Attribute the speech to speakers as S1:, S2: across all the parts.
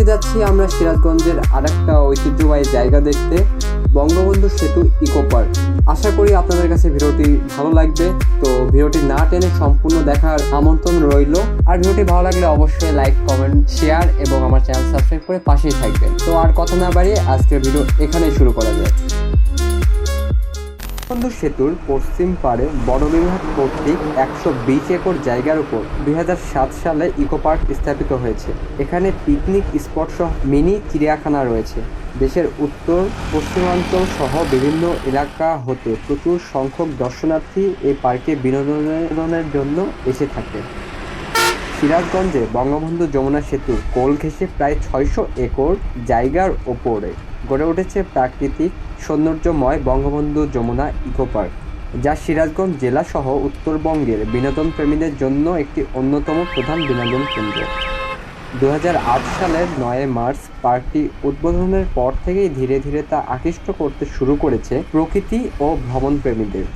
S1: আজকে যাচ্ছি আমরা সিরাজগঞ্জের আর একটা ঐতিহ্যবাহী জায়গা দেখতে, বঙ্গবন্ধু সেতু ইকো পার্ক। আশা করি আপনাদের কাছে ভিডিওটি ভালো লাগবে। তো ভিডিওটি না টেনে সম্পূর্ণ দেখার আমন্ত্রণ রইল। আর ভিডিওটি ভালো লাগলে অবশ্যই লাইক, কমেন্ট, শেয়ার এবং আমার চ্যানেল সাবস্ক্রাইব করে পাশেই থাকবেন। তো আর কথা না বাড়িয়ে আজকের ভিডিও এখানেই শুরু করা যায় বঙ্গবন্ধু সেতুর পশ্চিম পাড়ে বড় বিভাগ কর্তৃক একশো বিশ একর জায়গার উপর দু হাজার সাত সালে ইকো পার্ক স্থাপিত হয়েছে। এখানে পিকনিক স্পট সহ মিনি চিড়িয়াখানা রয়েছে। দেশের উত্তর, পশ্চিমাঞ্চল সহ বিভিন্ন এলাকা হতে প্রচুর সংখ্যক দর্শনার্থী এই পার্কে বিনোদনের জন্য এসে থাকে। সিরাজগঞ্জে বঙ্গবন্ধু যমুনা সেতুর কোল ঘেঁষে প্রায় ছয়শো একর জায়গার ওপরে। গড়ে উঠেছে প্রাকৃতিক সৌন্দর্যময় বঙ্গবন্ধু যমুনা ইকো পার্ক, যা সিরাজগঞ্জ জেলা সহ উত্তরবঙ্গের বিনোদন প্রেমীদের জন্য একটি অন্যতম প্রধান বিনোদন কেন্দ্র। দু হাজার আট সালের নয় মার্চ পার্কটি উদ্বোধনের পর থেকেই ধীরে ধীরে তা আকৃষ্ট করতে শুরু করেছে প্রকৃতি ও ভ্রমণ প্রেমীদের।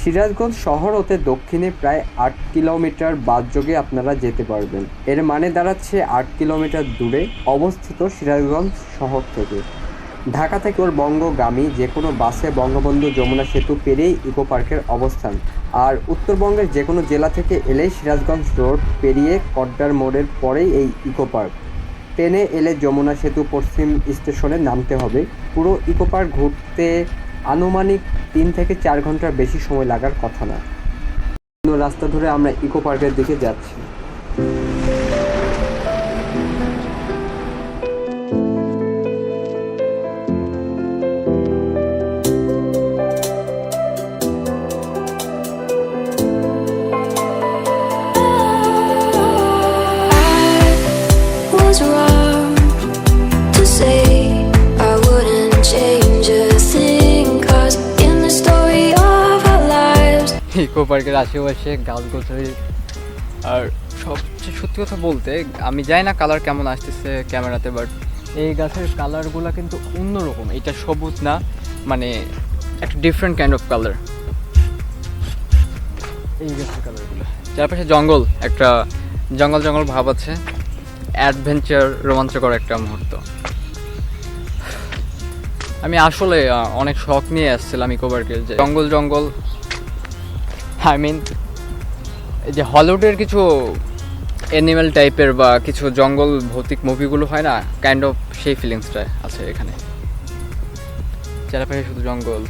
S1: সিরাজগঞ্জ শহর হতে দক্ষিণে প্রায় আট কিলোমিটার বাদযোগে আপনারা যেতে পারবেন। এর মানে দাঁড়াচ্ছে আট কিলোমিটার দূরে অবস্থিত সিরাজগঞ্জ শহর থেকে। ঢাকা থেকে ওর বঙ্গগামী যে কোনো বাসে বঙ্গবন্ধু যমুনা সেতু পেরিয়েই ইকো পার্কের অবস্থান। আর উত্তরবঙ্গের যে কোনো জেলা থেকে এলেই সিরাজগঞ্জ রোড পেরিয়ে কড্ডার মোড়ের পরেই এই ইকো পার্ক। ট্রেনে এলে যমুনা সেতু পশ্চিম স্টেশনে নামতে হবে। পুরো ইকো পার্ক ঘুরতে আনুমানিক তিন থেকে চার ঘণ্টার বেশি সময় লাগার কথা না। অন্য রাস্তা ধরে আমরা ইকো পার্কের দিকে যাচ্ছি।
S2: ইকো পার্কের আশেপাশে গাছগাছালি। আর সবচেয়ে সত্যি কথা বলতে, আমি জানি না কালার কেমন আসতেছে ক্যামেরাতে বাট এই গাছের কালারগুলো কিন্তু অন্যরকম। এটা সবুজ না মানে একটা ডিফারেন্ট কাইন্ড অফ কালার এই গাছের কালারগুলো। চারপাশে জঙ্গল, একটা জঙ্গল জঙ্গল ভাব আছে। অ্যাডভেঞ্চার রোমাঞ্চকর একটা মুহূর্ত। আমি আসলে অনেক শখ নিয়ে আসছিলাম ইকো পার্কের যে জঙ্গল জঙ্গল আই মিন যে হলিউডের কিছু অ্যানিমেল টাইপের বা কিছু জঙ্গল ভৌতিক মুভিগুলো হয় না কাইন্ড অফ সেই ফিলিংসটা আছে এখানে। চারপাশে শুধু জঙ্গল।